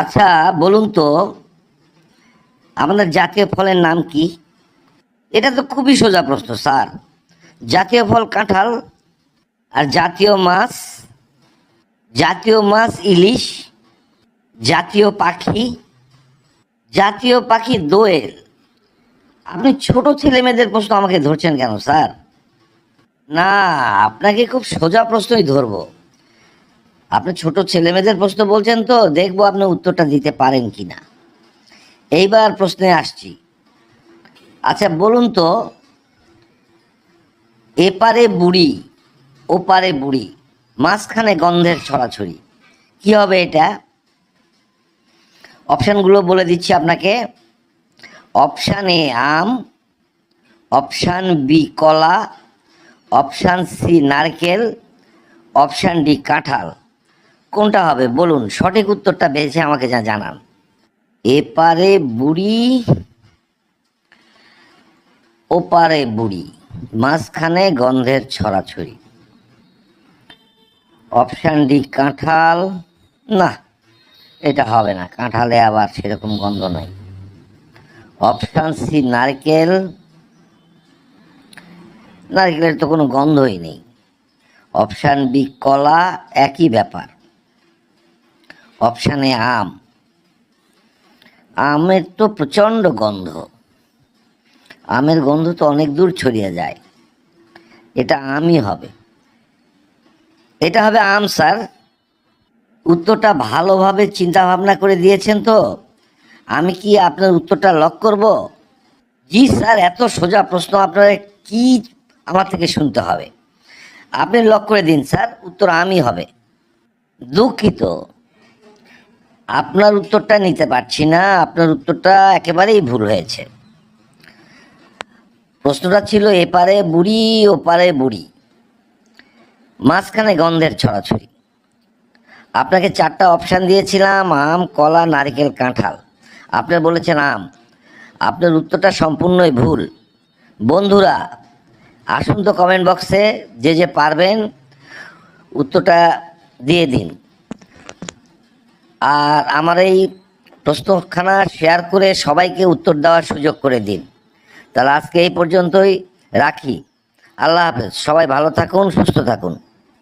আচ্ছা বলুন তো আমাদের জাতীয় ফলের নাম কি? এটা তো খুবই সোজা প্রশ্ন, স্যার। জাতীয় ফল কাঁঠাল আর জাতীয় মাছ জাতীয় মাছ ইলিশ, জাতীয় পাখি জাতীয় পাখি দোয়েল। আপনি ছোট ছেলে মেয়েদের প্রশ্ন আমাকে ধরছেন কেন, স্যার? না, আপনাকে খুব সোজা প্রশ্নই ধরবো। আপনি ছোট ছেলে মেয়েদের প্রশ্ন বলছেন তো, দেখব আপনি উত্তরটা দিতে পারেন কি না এইবার প্রশ্নে আসছি। আচ্ছা বলুন তো, এপারে বুড়ি, ওপারে বুড়ি, মাঝখানে গন্ধের ছড়াছড়ি, কি হবে এটা? অপশানগুলো বলে দিচ্ছি আপনাকে। অপশান এ আম, অপশান বি কলা, অপশান সি নারকেল, অপশান ডি কাঁঠাল। কোনটা হবে? বলুন, সঠিক উত্তরটা বেছে আমাকে যা জানান। এপারে বুড়ি, ওপারে বুড়ি, মাঝখানে গন্ধের ছড়াছড়ি। অপশান ডি, কাঁঠাল। না, এটা হবে না, কাঁঠালে আবার সেরকম গন্ধ নাই। অপশান সি, নারকেল। নারকেলের তো কোনো গন্ধই নেই। অপশান বি, কলা, একই ব্যাপার। অপশানে আম। আমের তো প্রচণ্ড গন্ধ। আমের গন্ধ তো অনেক দূর ছড়িয়ে যায়। এটা আমই হবে। এটা হবে আম, স্যার। উত্তরটা ভালোভাবে চিন্তা ভাবনা করে দিয়েছেন তো। আমি কি আপনার উত্তরটা লক করব? জি, স্যার, এত সোজা প্রশ্ন আপনার কি আমার থেকে শুনতে হবে। আপনি লক করে দিন, স্যার। উত্তর আমি হবে। দুঃখিত। আপনার উত্তরটা নিতে পারছি না, আপনার উত্তরটা একেবারেই ভুল হয়েছে। প্রশ্নটা ছিল এপারে বুড়ি ওপারে বুড়ি। মাঝখানে গন্ধের ছড়াছড়ি। আপনাকে চারটা অপশান দিয়েছিলাম, আম, কলা, নারকেল, কাঁঠাল। আপনি বলেছেন আম। আপনার উত্তরটা সম্পূর্ণই ভুল। বন্ধুরা, আসুন তো কমেন্ট বক্সে যে যে পারবেন উত্তরটা দিয়ে দিন। আর আমার এই প্রশ্নখানা শেয়ার করে সবাইকে উত্তর দেওয়ার সুযোগ করে দিন। তাহলে আজকে এই পর্যন্তই রাখি। আল্লাহ হাফেজ। সবাই ভালো থাকুন, সুস্থ থাকুন।